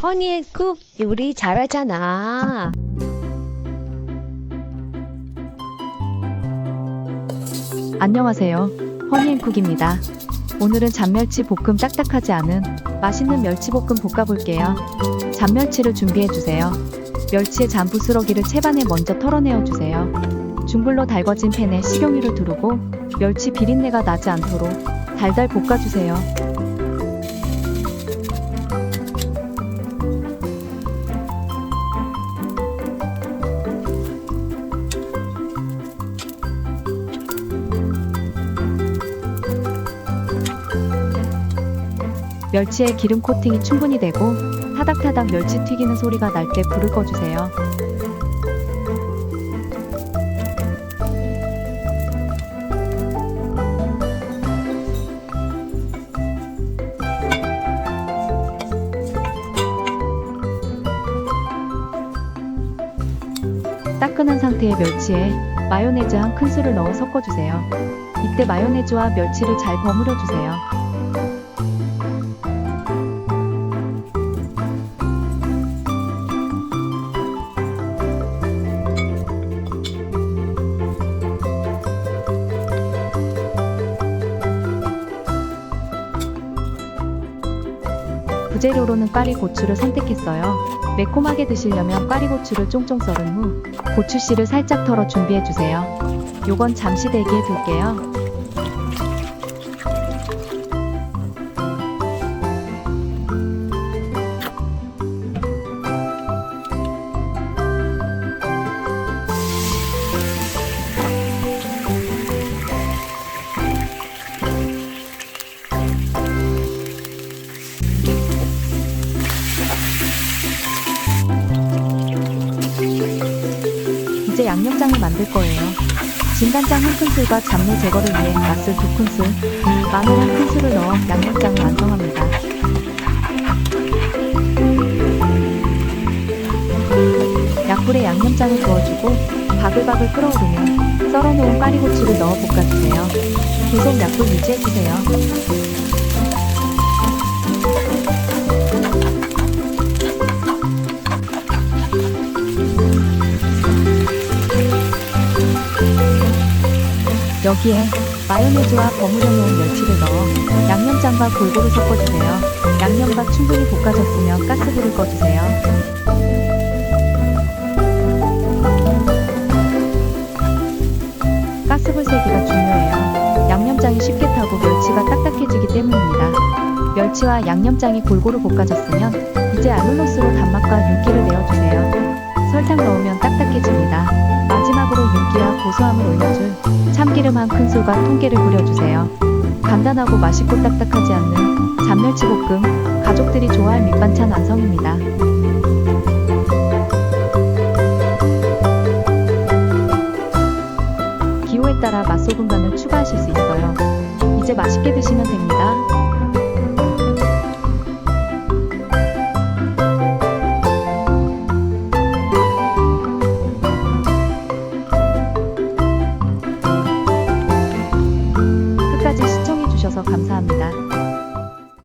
허니앤쿡 요리 잘하잖아. 안녕하세요. 허니앤쿡입니다. 오늘은 잔멸치 볶음 딱딱하지 않은 맛있는 멸치볶음 볶아볼게요. 잔멸치를 준비해주세요. 멸치의 잔 부스러기를 채반에 먼저 털어내어 주세요. 중불로 달궈진 팬에 식용유를 두르고 멸치 비린내가 나지 않도록 달달 볶아주세요. 멸치의 기름 코팅이 충분히 되고 타닥타닥 멸치 튀기는 소리가 날 때 불을 꺼주세요. 따끈한 상태의 멸치에 마요네즈 한 큰술을 넣어 섞어주세요. 이때 마요네즈와 멸치를 잘 버무려 주세요. 부재료로는 까리고추를 선택했어요. 매콤하게 드시려면 까리고추를 쫑쫑 썰은 후 고추씨를 살짝 털어 준비해주세요. 요건 잠시 대기해 둘게요. 양념장을 만들 거예요. 진간장 한 큰술과 잡내 제거를 위해 맛술 두 큰술, 마늘 한 큰술을 넣어 양념장을 완성합니다. 약불에 양념장을 부어주고 바글바글 끓어오르면 썰어놓은 까리고추를 넣어 볶아주세요. 계속 약불 유지해주세요. 여기에 마요네즈와 버무려 놓은 멸치를 넣어 양념장과 골고루 섞어주세요. 양념과 충분히 볶아졌으면 가스불을 꺼주세요. 가스불 세기가 중요해요. 양념장이 쉽게 타고 멸치가 딱딱해지기 때문입니다. 멸치와 양념장이 골고루 볶아졌으면 이제 알룰로스로 단맛과 윤기를 내어주세요. 설탕 넣으면 딱딱해집니다. 윤기와 고소함을 올려줄 참기름 한 큰술과 통깨를 뿌려주세요. 간단하고 맛있고 딱딱하지 않는 잔멸치 볶음, 가족들이 좋아할 밑반찬 완성입니다. 기호에 따라 맛소금 간을 추가하실 수 있어요. 이제 맛있게 드시면 됩니다.